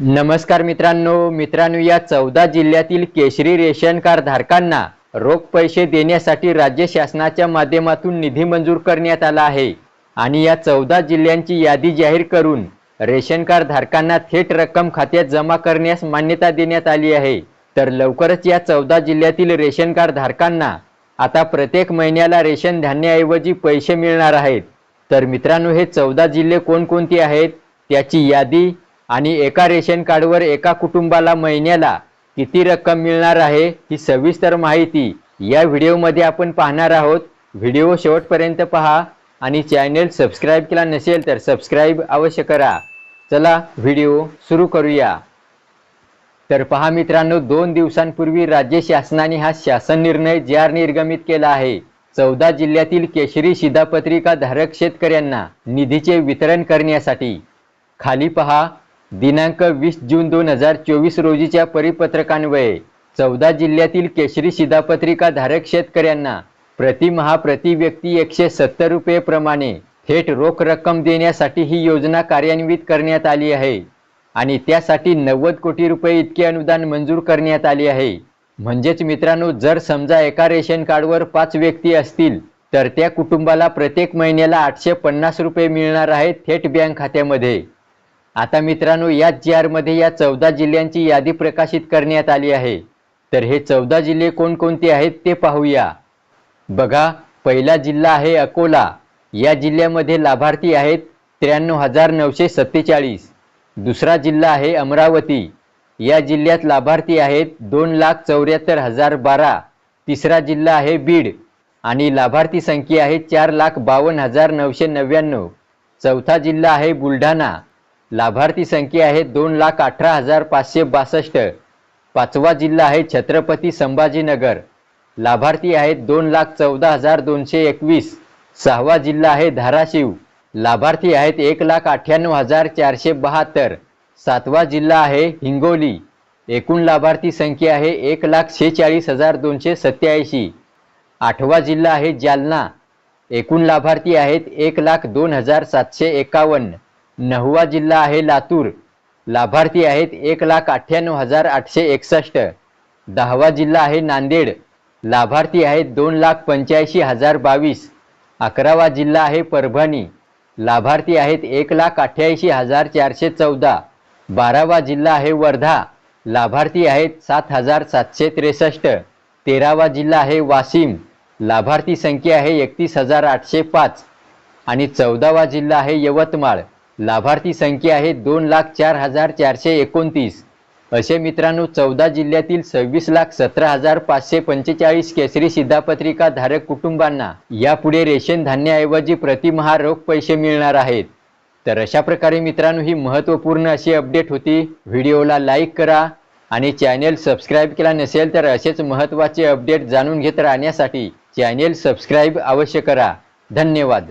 नमस्कार मित्रांनो मित्रांनो या चौदा जिल्ह्यातील केशरी रेशन कार्ड धारकांना रोख पैसे देण्यासाठी राज्य शासनाच्या माध्यमातून निधी मंजूर करण्यात आला आहे. आणि या चौदा जिल्ह्यांची यादी जाहीर करून रेशन कार्ड धारकांना थेट रक्कम खात्यात जमा करण्यास मान्यता देण्यात आली आहे. तर लवकरच या चौदा जिल्ह्यातील रेशन कार्ड धारकांना आता प्रत्येक महिन्याला रेशन धान्याऐवजी पैसे मिळणार आहेत. तर मित्रांनो हे चौदा जिल्हे कोणकोणते आहेत? त्याची यादी आणि एका रेशन कार्डवर एका कुटुंबाला महिन्याला किती रक्कम मिळणार आहे ही सविस्तर माहिती या व्हिडिओमध्ये आपण पाहणार आहोत. व्हिडिओ शेवटपर्यंत पहा आणि चॅनेल सबस्क्राईब केला नसेल तर सबस्क्राईब अवश्य करा. चला व्हिडिओ सुरू करूया. तर पहा मित्रांनो दोन दिवसांपूर्वी राज्य शासनाने हा शासन निर्णय जार निर्गमित केला आहे. चौदा जिल्ह्यातील केशरी शिधापत्रिका धारक शेतकऱ्यांना निधीचे वितरण करण्यासाठी. खाली पहा दिनांक वीस जून दोन हजार चोवीस रोजीच्या परिपत्रकान्वये चौदा जिल्ह्यातील केशरी शिधापत्रिका धारक शेतकऱ्यांना प्रतिमहा प्रति व्यक्ती एकशे सत्तर रुपये प्रमाणे थेट रोख रक्कम देण्यासाठी ही योजना कार्यान्वित करण्यात आली आहे. आणि त्यासाठी नव्वद कोटी रुपये इतके अनुदान मंजूर करण्यात आले आहे. म्हणजेच मित्रांनो जर समजा एका रेशन कार्डवर पाच व्यक्ती असतील तर त्या कुटुंबाला प्रत्येक महिन्याला आठशे पन्नास रुपये मिळणार आहेत थेट बँक खात्यामध्ये. आता मित्रांनो याच जी आरमध्ये या चौदा जिल्ह्यांची यादी प्रकाशित करण्यात आली आहे. तर हे चौदा जिल्हे कोणकोणते आहेत ते पाहूया. बघा पहिला जिल्हा आहे अकोला. या जिल्ह्यामध्ये लाभार्थी आहेत त्र्याण्णव हजार नऊशे सत्तेचाळीस. दुसरा जिल्हा आहे अमरावती. या जिल्ह्यात लाभार्थी आहेत दोन लाख चौऱ्याहत्तर हजार बारा. तिसरा जिल्हा आहे बीड. आणि लाभार्थी संख्या आहे चार लाख बावन्न हजार नऊशे नव्याण्णव. चौथा जिल्हा आहे बुलढाणा. लाभार्थी संख्या आहे दोन लाख अठरा हजार पाचशे बासष्ट. पाचवा जिल्हा आहे छत्रपती संभाजीनगर. लाभार्थी आहेत दोन लाख चौदा हजार दोनशे एकवीस. सहावा जिल्हा आहे धाराशिव. लाभार्थी आहेत एक लाख अठ्ठ्याण्णव हजार चारशे बहात्तर. सातवा जिल्हा आहे हिंगोली. एकूण लाभार्थी संख्या आहे एक लाख शेहेचाळीस हजार दोनशे सत्याऐंशी. आठवा जिल्हा आहे जालना. एकूण लाभार्थी आहेत एक लाख दोन हजार सातशे एकावन्न. नववा जिल्हा आहे लातूर. लाभार्थी आहेत एक लाख अठ्ठ्याण्णव हजार आठशे एकसष्ट. दहावा जिल्हा आहे नांदेड. लाभार्थी आहेत दोन लाख पंच्याऐंशी हजार बावीस. अकरावा जिल्हा आहे परभणी. लाभार्थी आहेत एक लाख अठ्ठ्याऐंशी हजार चारशे चौदा. बारावा जिल्हा आहे वर्धा. लाभार्थी आहेत सात हजार सातशे त्रेसष्ट. तेरावा जिल्हा आहे वाशिम. लाभार्थी संख्या आहे एकतीस हजार आठशे पाच. आणि चौदावा जिल्हा आहे यवतमाळ. लाभार्थी संख्या आहे दोन लाख चार हजार चारशे एकोणतीस. असे मित्रांनो चौदा जिल्ह्यातील सव्वीस लाख सतरा हजार पाचशे पंचेचाळीस केसरी शिधापत्रिका धारक कुटुंबांना यापुढे रेशन धान्याऐवजी प्रतिमहा रोख पैसे मिळणार आहेत. तर अशा प्रकारे मित्रांनो ही महत्त्वपूर्ण अशी अपडेट होती. व्हिडिओला लाईक करा आणि चॅनेल सबस्क्राईब केला नसेल तर असेच महत्त्वाचे अपडेट जाणून घेत राहण्यासाठी चॅनेल सबस्क्राईब अवश्य करा. धन्यवाद.